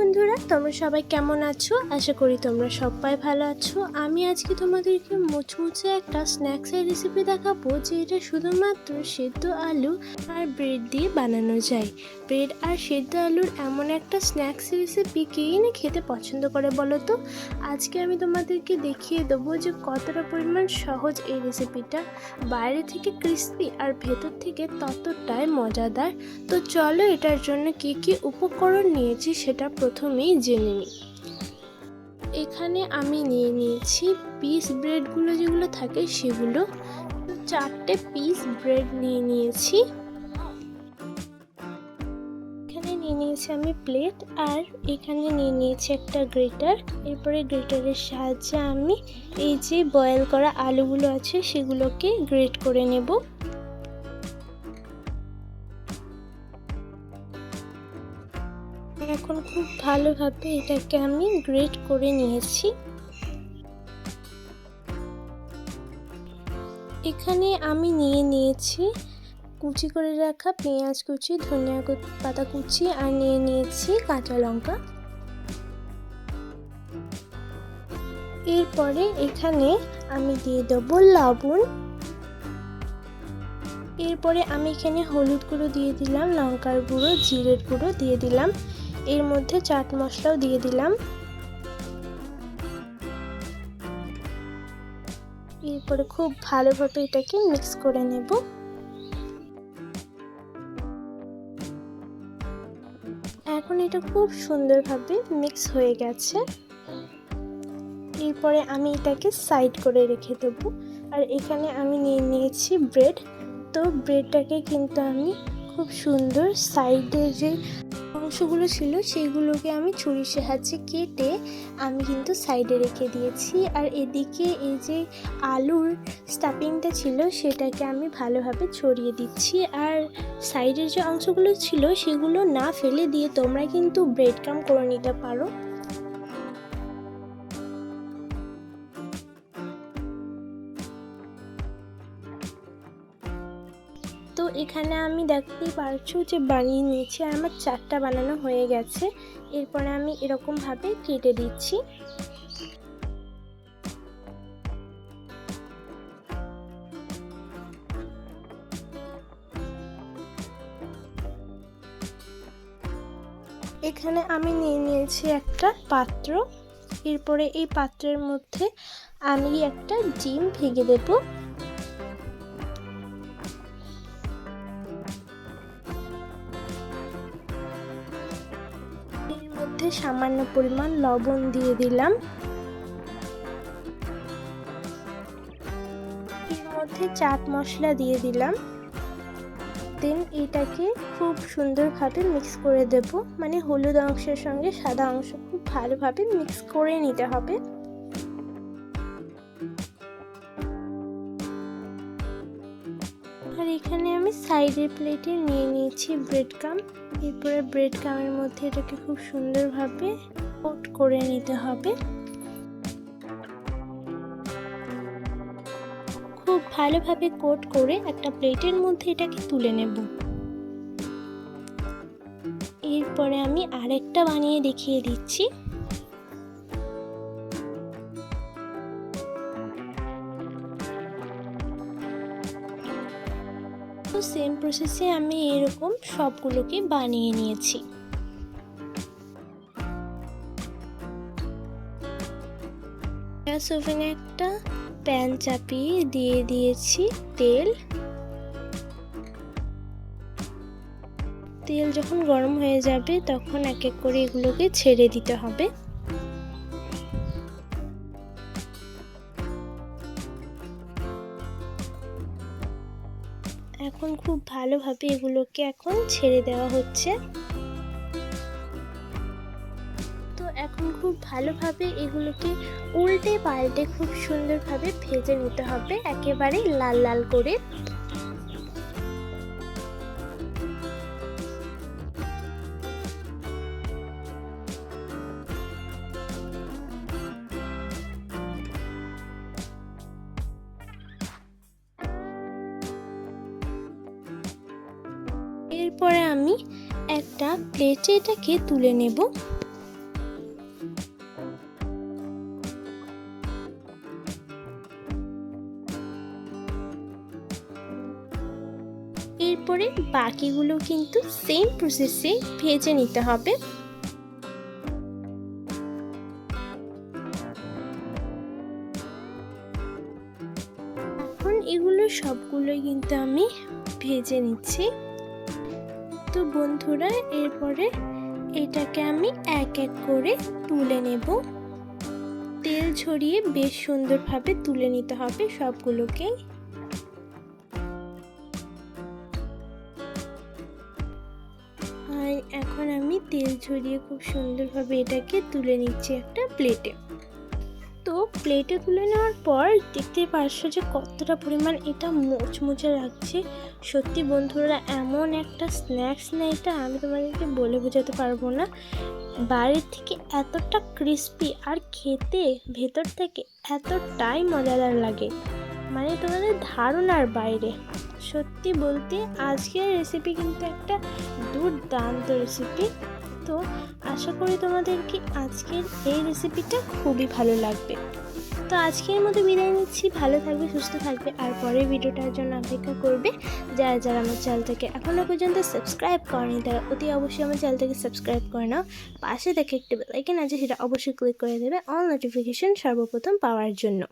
বন্ধুরা, তোমরা সবাই কেমন আছো? আশা করি তোমরা সবাই ভালো আছো। আমি আজকে তোমাদেরকে মুচমুচে একটা স্ন্যাক্সের রেসিপি দেখাবো যে এটা শুধুমাত্র সেদ্ধ আলু আর ব্রেড দিয়ে বানানো যায়। ব্রেড আর সেদ্ধ আলুর এমন একটা স্ন্যাক্স রেসিপি কেই না খেতে পছন্দ করে বলো তো? আজকে আমি তোমাদেরকে দেখিয়ে দেবো যে কতটা পরিমাণ সহজ এই রেসিপিটা বাইরে থেকে ক্রিস্পি আর ভেতর থেকে ততটাই মজাদার। তো চলো এটার জন্য কি কি উপকরণ নিয়েছি সেটা প্রথমেই জেনে নিই। এখানে আমি নিয়ে নিয়েছি পিস ব্রেডগুলো যেগুলো থাকে সেগুলো। চারটে পিস ব্রেড নিয়ে নিয়েছি। এখানে নিয়ে নিয়েছি আমি প্লেট আর এখানে নিয়ে নিয়েছি একটা গ্রেটার। এরপরে গ্রেটারের সাহায্যে আমি এই যে বয়েল করা আলুগুলো আছে সেগুলোকে গ্রেট করে নেব। এখন খুব ভালোভাবে এটাকে আমি গ্রেট করে নিয়েছি। এখানে আমি নিয়ে নিয়েছি কুচি করে রাখা পেঁয়াজ কুচি, ধনিয়া পাতা কুচি আর নিয়ে নিয়েছি কাঁচা লঙ্কা। এরপরে এখানে আমি দিয়ে দেবো লবণ। এরপরে আমি এখানে হলুদ গুঁড়ো দিয়ে দিলাম, লঙ্কার গুঁড়ো, জিরের গুঁড়ো দিয়ে দিলাম। এর মধ্যে চাট মশলাও দিয়ে দিলাম। এরপরে খুব ভালোভাবে এটাকে মিক্স করে নেব। এখন এটা খুব সুন্দরভাবে মিক্স হয়ে গেছে। এরপরে আমি এটাকে সাইড করে রেখে দেবো। আর এখানে আমি নিয়ে নিয়েছি ব্রেড। তো ব্রেডটাকে কিন্তু আমি খুব সুন্দর সাইডে যে অংশগুলো ছিল সেইগুলোকে আমি ছুরির সাহায্যে কেটে আমি কিন্তু সাইডে রেখে দিয়েছি। আর এদিকে এই যে আলুর স্টাফিংটা ছিল সেটাকে আমি ভালোভাবে ছড়িয়ে দিচ্ছি। আর সাইডের যে অংশগুলো ছিল সেগুলো না ফেলে দিয়ে তোমরা কিন্তু ব্রেড কাম করে নিতে পারো। এখানে আমি দেখতেই পারছ যে বানিয়ে নিয়েছি, আর আমার চারটা বানানো হয়ে গেছে। এরপরে আমি এরকমভাবে কেটে দিচ্ছি। এখানে আমি নিয়ে নিয়েছি একটা পাত্র। এরপরে এই পাত্রের মধ্যে আমি একটা ডিম ভেঙে দেবো। সামান্য পরিমাণ লবণ দিয়ে দিলাম। এর মধ্যে চাট মশলা দিয়ে দিলাম। দেন এটাকে খুব সুন্দরভাবে মিক্স করে দেব। মানে হলুদ অংশের সঙ্গে সাদা অংশ খুব ভালোভাবে মিক্স করে নিতে হবে। আর এখানে আমি সাইডের প্লেটে নিয়ে নিয়েছি ব্রেড কাম এরপরে ব্রেড কামের মধ্যে এটাকে খুব সুন্দরভাবে কোট করে নিতে হবে। খুব ভালোভাবে কোট করে একটা প্লেটের মধ্যে এটাকে তুলে নেব। এরপরে আমি আরেকটা বানিয়ে দেখিয়ে দিচ্ছি। সেম প্রসেসে আমি এরকম সবগুলোকে বানিয়ে নিয়েছি। গ্যাস ওভেনে একটা প্যান চাপিয়ে দিয়ে দিয়েছি তেল। তেল যখন গরম হয়ে যাবে তখন এক এক করে এগুলোকে ছেড়ে দিতে হবে। এখন খুব ভালোভাবে এগুলোকে এখন ছেড়ে দেওয়া হচ্ছে। তো এখন খুব ভালোভাবে এগুলোকে উল্টে পাল্টে খুব সুন্দরভাবে ভেজে নিতে হবে। একেবারে লাল লাল করে। এরপরে আমি একটা প্লেটে এটাকে তুলে নেব। এরপরে বাকিগুলো কিন্তু সেম প্রসেসে ভেজে নিতে হবে। এখন এগুলো সবগুলোই কিন্তু আমি ভেজে নিচ্ছি। তো বন্ধুরা, এরপরে এটাকে আমি এক এক করে তুলে নেব। তেল ছড়িয়ে বেশ সুন্দরভাবে তুলে নিতে হবে সবগুলোকে। আর এখন আমি তেল ছড়িয়ে খুব সুন্দরভাবে এটাকে তুলে নিচ্ছি একটা প্লেটে। প্লেটে তুলে নেওয়ার পর দেখতে পারছ যে কতটা পরিমাণ এটা মোচমুচে লাগছে। সত্যি বন্ধুরা, এমন একটা স্ন্যাক্স না এটা আমি তোমাদেরকে বলে বোঝাতে পারব না। বাইরের থেকে এতটা ক্রিস্পি আর খেতে ভেতর থেকে এতটাই মজাদার লাগে। মানে তোমাদের ধারণার বাইরে। সত্যি বলতে আজকের রেসিপি কিন্তু একটা দুর্দান্ত রেসিপি তো আশা করি তোমাদেরকে আজকের এই রেসিপিটা খুবই ভালো লাগবে। তো আজকের মতো বিদায় নিচ্ছি। ভালো থাকবে, সুস্থ থাকবে। আর পরের ভিডিওটার জন্য অপেক্ষা করবে যারা যারা আমার চ্যানেলটাকে এখনও পর্যন্ত সাবস্ক্রাইব করেনি, তারা অতি অবশ্যই আমার চ্যানেলটাকে সাবস্ক্রাইব করে নাও। পাশে দেখে একটা বেলাইকেন আছে, সেটা অবশ্যই ক্লিক করে দেবে। অল নোটিফিকেশন সর্বপ্রথম পাওয়ার জন্য।